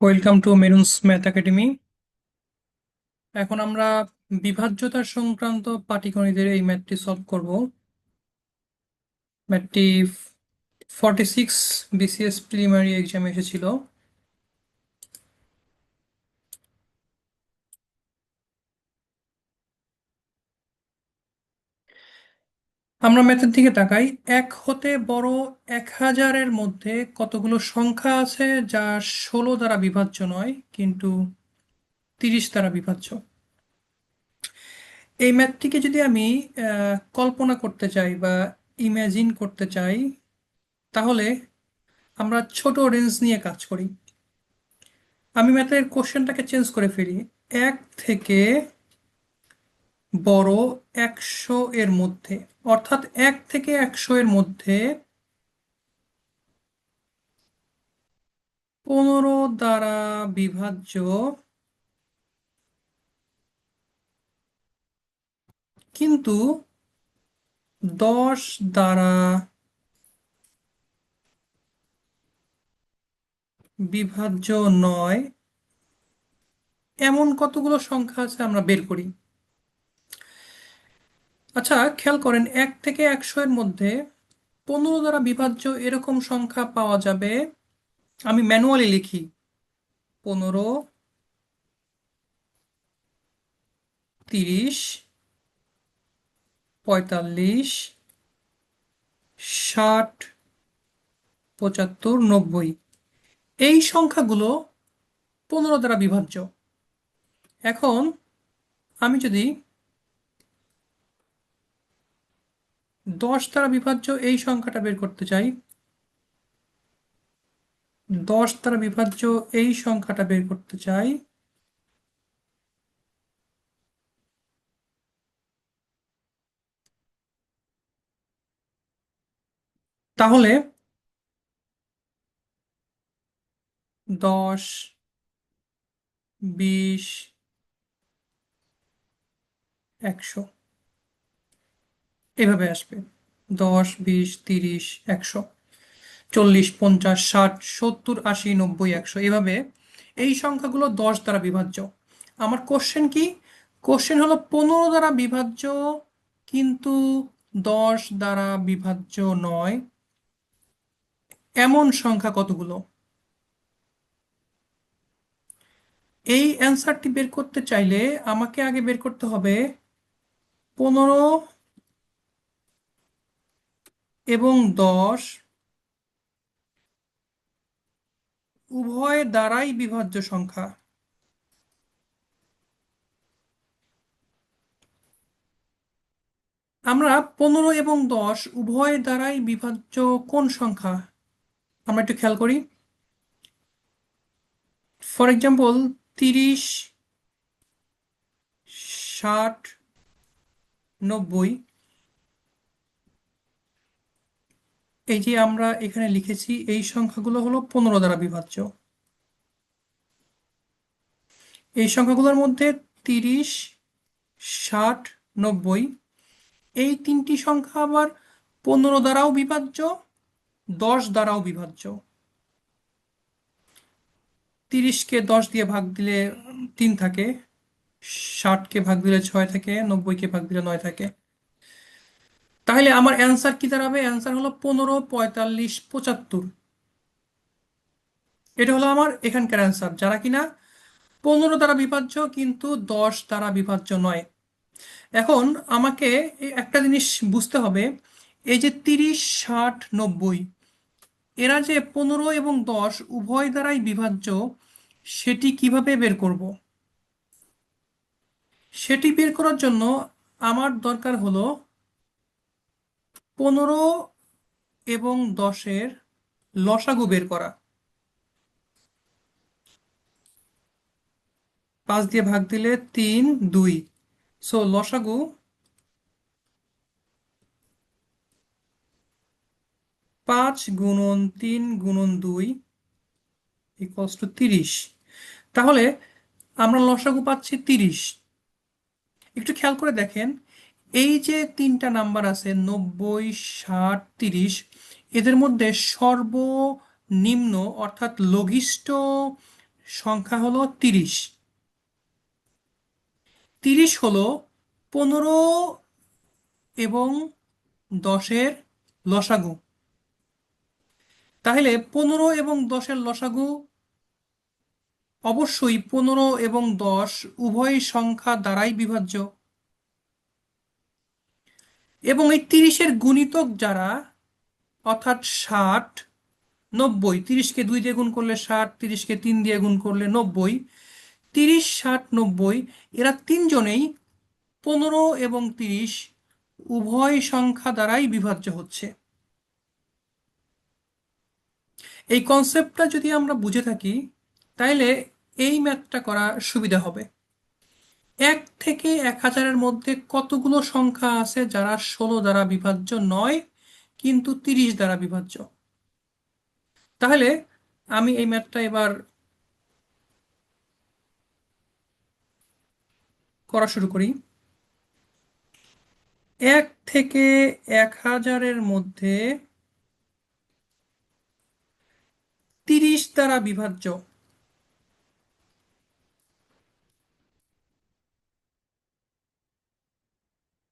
Welcome to মেরুনস math academy এখন আমরা বিভাজ্যতা সংক্রান্ত পাটিগণিতের এই ম্যাথটি সলভ করব। ম্যাথটি forty six BCS preliminary exam এসেছিল। আমরা ম্যাথের দিকে তাকাই। এক হতে বড় এক হাজারের মধ্যে কতগুলো সংখ্যা আছে যা ষোলো দ্বারা বিভাজ্য নয়, কিন্তু তিরিশ দ্বারা বিভাজ্য। এই ম্যাথটিকে যদি আমি কল্পনা করতে চাই বা ইমাজিন করতে চাই, তাহলে আমরা ছোট রেঞ্জ নিয়ে কাজ করি। আমি ম্যাথের কোশ্চেনটাকে চেঞ্জ করে ফেলি। এক থেকে বড় একশো এর মধ্যে। অর্থাৎ এক থেকে একশো এর মধ্যে পনেরো দ্বারা বিভাজ্য কিন্তু দশ দ্বারা বিভাজ্য নয়, এমন কতগুলো সংখ্যা আছে আমরা বের করি? আচ্ছা খেয়াল করেন, এক থেকে একশো এর মধ্যে পনেরো দ্বারা বিভাজ্য এরকম সংখ্যা পাওয়া যাবে। আমি ম্যানুয়ালি লিখি। পনেরো, তিরিশ, পঁয়তাল্লিশ, ষাট, পঁচাত্তর, নব্বই। এই সংখ্যাগুলো পনেরো দ্বারা বিভাজ্য। এখন আমি যদি দশ দ্বারা বিভাজ্য এই সংখ্যাটা বের করতে চাই। দশ দ্বারা বিভাজ্য এই সংখ্যাটা বের করতে চাই। তাহলে দশ, বিশ, একশো। এভাবে আসবে। দশ, বিশ, তিরিশ, একশো, চল্লিশ, পঞ্চাশ, ষাট, সত্তর, আশি, নব্বই, একশো। এভাবে এই সংখ্যাগুলো দশ দ্বারা বিভাজ্য। আমার কোশ্চেন কি? কোশ্চেন হলো পনেরো দ্বারা বিভাজ্য কিন্তু দশ দ্বারা বিভাজ্য নয়। এমন সংখ্যা কতগুলো? এই অ্যান্সারটি বের করতে চাইলে আমাকে আগে বের করতে হবে। পনেরো এবং দশ উভয় দ্বারাই বিভাজ্য সংখ্যা। আমরা পনেরো এবং দশ উভয় দ্বারাই বিভাজ্য কোন সংখ্যা? আমরা একটু খেয়াল করি। ফর এক্সাম্পল তিরিশ, ষাট, নব্বই। এই যে আমরা এখানে লিখেছি, এই সংখ্যাগুলো হলো পনেরো দ্বারা বিভাজ্য। এই সংখ্যাগুলোর মধ্যে তিরিশ, ষাট, নব্বই, এই তিনটি সংখ্যা আবার পনেরো দ্বারাও বিভাজ্য, দশ দ্বারাও বিভাজ্য। তিরিশকে দশ দিয়ে ভাগ দিলে তিন থাকে, ষাটকে ভাগ দিলে ছয় থাকে, নব্বইকে ভাগ দিলে নয় থাকে। তাহলে আমার অ্যান্সার কি দাঁড়াবে? অ্যান্সার হলো পনেরো, পঁয়তাল্লিশ, পঁচাত্তর। এটা হলো আমার এখানকার অ্যান্সার যারা কিনা পনেরো দ্বারা বিভাজ্য, কিন্তু দশ দ্বারা বিভাজ্য নয়। এখন আমাকে একটা জিনিস বুঝতে হবে, এই যে তিরিশ, ষাট, নব্বই, এরা যে পনেরো এবং দশ উভয় দ্বারাই বিভাজ্য, সেটি কীভাবে বের করব? সেটি বের করার জন্য আমার দরকার হলো পনেরো এবং দশের লসাগু বের করা। পাঁচ দিয়ে ভাগ দিলে তিন, দুই। সো লসাগু পাঁচ গুণন তিন গুণন দুই ইকুয়ালস টু তিরিশ। তাহলে আমরা লসাগু পাচ্ছি তিরিশ। একটু খেয়াল করে দেখেন এই যে তিনটা নাম্বার আছে, নব্বই, ষাট, তিরিশ, এদের মধ্যে সর্বনিম্ন অর্থাৎ লঘিষ্ঠ সংখ্যা হলো তিরিশ। তিরিশ হলো পনেরো এবং দশের লসাগু। তাহলে পনেরো এবং দশের লসাগু, অবশ্যই পনেরো এবং দশ উভয় সংখ্যা দ্বারাই বিভাজ্য। এবং এই তিরিশের গুণিতক যারা, অর্থাৎ ষাট, নব্বই, তিরিশকে দুই দিয়ে গুণ করলে ষাট, তিরিশকে তিন দিয়ে গুণ করলে নব্বই, তিরিশ, ষাট, নব্বই, এরা তিনজনেই পনেরো এবং তিরিশ উভয় সংখ্যা দ্বারাই বিভাজ্য হচ্ছে। এই কনসেপ্টটা যদি আমরা বুঝে থাকি, তাইলে এই ম্যাথটা করা সুবিধা হবে। এক থেকে এক হাজারের মধ্যে কতগুলো সংখ্যা আছে যারা ষোলো দ্বারা বিভাজ্য নয়, কিন্তু তিরিশ দ্বারা বিভাজ্য? তাহলে আমি এই ম্যাথটা এবার করা শুরু করি। এক থেকে এক হাজারের মধ্যে তিরিশ দ্বারা বিভাজ্য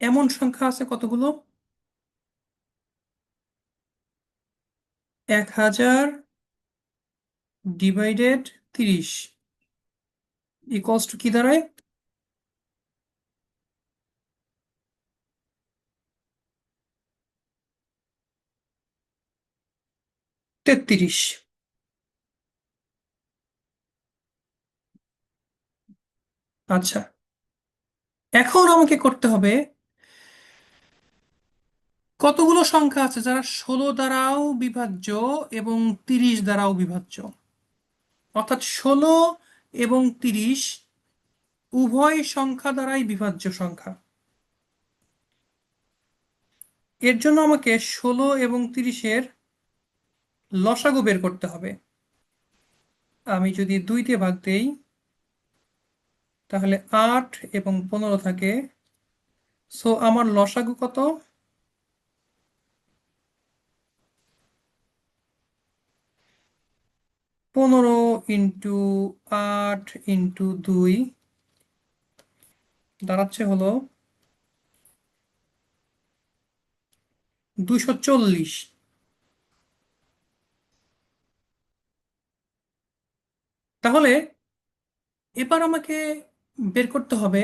এমন সংখ্যা আছে কতগুলো? এক হাজার ডিভাইডেড তিরিশ। ইকুয়ালস টু কি দাঁড়ায়? তেত্রিশ। আচ্ছা এখন আমাকে করতে হবে কতগুলো সংখ্যা আছে? যারা ষোলো দ্বারাও বিভাজ্য এবং তিরিশ দ্বারাও বিভাজ্য। অর্থাৎ ষোলো এবং তিরিশ উভয় সংখ্যা দ্বারাই বিভাজ্য সংখ্যা। এর জন্য আমাকে ষোলো এবং তিরিশের লসাগু বের করতে হবে। আমি যদি দুইতে ভাগ দেই, তাহলে আট এবং পনেরো থাকে। সো আমার লসাগু কত? পনেরো ইন্টু আট ইন্টু দুই দাঁড়াচ্ছে হলো দুশো চল্লিশ। তাহলে এবার আমাকে বের করতে হবে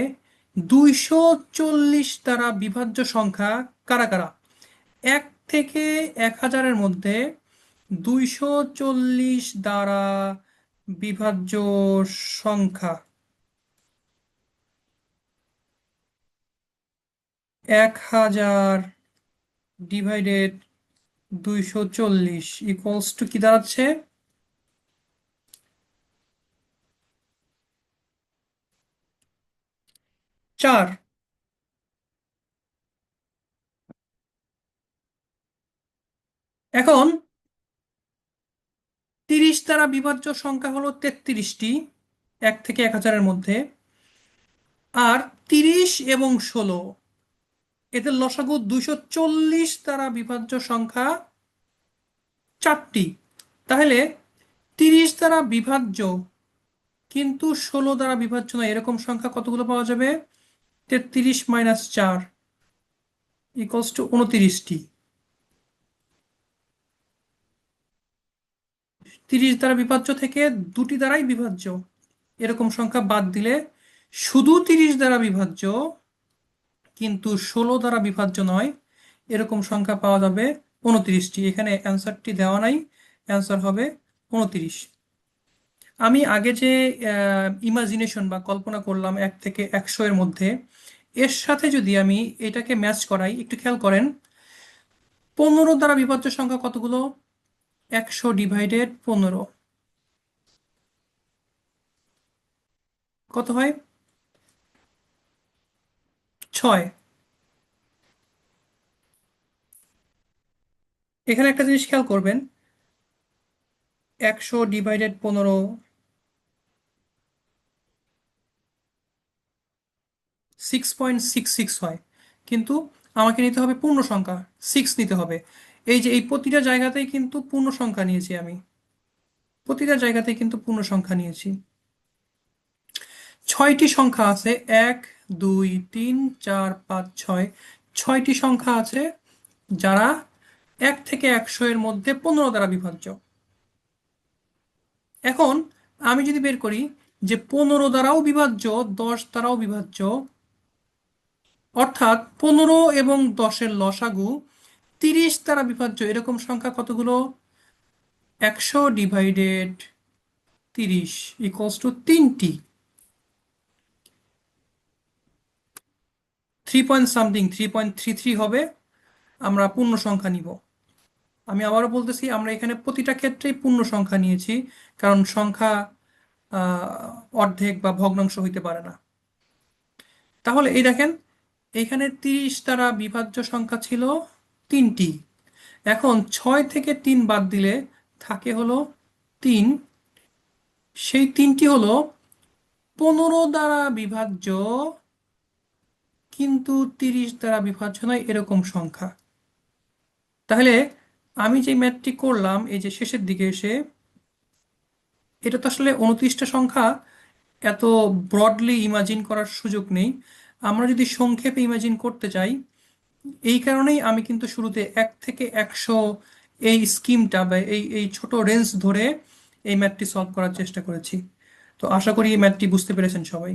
দুইশো চল্লিশ দ্বারা বিভাজ্য সংখ্যা কারা কারা? এক থেকে এক হাজারের মধ্যে দুইশো চল্লিশ দ্বারা বিভাজ্য সংখ্যা। এক হাজার ডিভাইডেড দুইশো চল্লিশ ইকুয়ালস টু কি দাঁড়াচ্ছে? চার। এখন তিরিশ দ্বারা বিভাজ্য সংখ্যা হলো তেত্রিশটি, এক থেকে এক হাজারের মধ্যে। আর তিরিশ এবং ষোলো, এদের লসাগু দুইশো চল্লিশ দ্বারা বিভাজ্য সংখ্যা চারটি। তাহলে তিরিশ দ্বারা বিভাজ্য কিন্তু ষোলো দ্বারা বিভাজ্য নয়, এরকম সংখ্যা কতগুলো পাওয়া যাবে? তেত্রিশ মাইনাস চার ইকলস টু উনতিরিশটি। তিরিশ দ্বারা বিভাজ্য থেকে দুটি দ্বারাই বিভাজ্য। এরকম সংখ্যা বাদ দিলে শুধু তিরিশ দ্বারা বিভাজ্য, কিন্তু ষোলো দ্বারা বিভাজ্য নয়। এরকম সংখ্যা পাওয়া যাবে উনত্রিশটি। এখানে অ্যান্সারটি দেওয়া নাই। অ্যান্সার হবে উনত্রিশ। আমি আগে যে ইমাজিনেশন বা কল্পনা করলাম এক থেকে একশো এর মধ্যে, এর সাথে যদি আমি এটাকে ম্যাচ করাই, একটু খেয়াল করেন, পনেরো দ্বারা বিভাজ্য সংখ্যা কতগুলো? একশো ডিভাইডেড পনেরো। কত হয়? ছয়। এখানে একটা জিনিস খেয়াল করবেন। একশো ডিভাইডেড পনেরো সিক্স পয়েন্ট সিক্স সিক্স হয়। কিন্তু আমাকে নিতে হবে পূর্ণ সংখ্যা সিক্স নিতে হবে। এই যে, এই প্রতিটা জায়গাতেই কিন্তু পূর্ণ সংখ্যা নিয়েছি আমি। প্রতিটা জায়গাতে কিন্তু পূর্ণ সংখ্যা নিয়েছি। ছয়টি সংখ্যা আছে, এক, দুই, তিন, চার, পাঁচ, ছয়। ছয়টি সংখ্যা আছে যারা এক থেকে একশো এর মধ্যে পনেরো দ্বারা বিভাজ্য। এখন আমি যদি বের করি যে পনেরো দ্বারাও বিভাজ্য, দশ দ্বারাও বিভাজ্য, অর্থাৎ পনেরো এবং দশের লসাগু তিরিশ দ্বারা বিভাজ্য এরকম সংখ্যা কতগুলো? একশো ডিভাইডেড তিরিশ ইকুয়ালস টু তিনটি। Three point something three point three three হবে। আমরা পূর্ণ সংখ্যা নিব। আমি আবারও বলতেছি, আমরা এখানে প্রতিটা ক্ষেত্রেই পূর্ণ সংখ্যা নিয়েছি, কারণ সংখ্যা অর্ধেক বা ভগ্নাংশ হইতে পারে না। তাহলে এই দেখেন, এখানে তিরিশ দ্বারা বিভাজ্য সংখ্যা ছিল। তিনটি। এখন ছয় থেকে তিন বাদ দিলে থাকে হলো তিন। সেই তিনটি হলো পনেরো দ্বারা বিভাজ্য কিন্তু তিরিশ দ্বারা বিভাজ্য নয়, এরকম সংখ্যা। তাহলে আমি যে ম্যাথটি করলাম, এই যে শেষের দিকে এসে, এটা তো আসলে উনত্রিশটা সংখ্যা, এত ব্রডলি ইমাজিন করার সুযোগ নেই। আমরা যদি সংক্ষেপে ইমাজিন করতে চাই এই কারণেই আমি কিন্তু শুরুতে এক থেকে একশো এই স্কিমটা বা এই এই ছোট রেঞ্জ ধরে এই ম্যাথটি সলভ করার চেষ্টা করেছি। তো আশা করি এই ম্যাথটি বুঝতে পেরেছেন সবাই।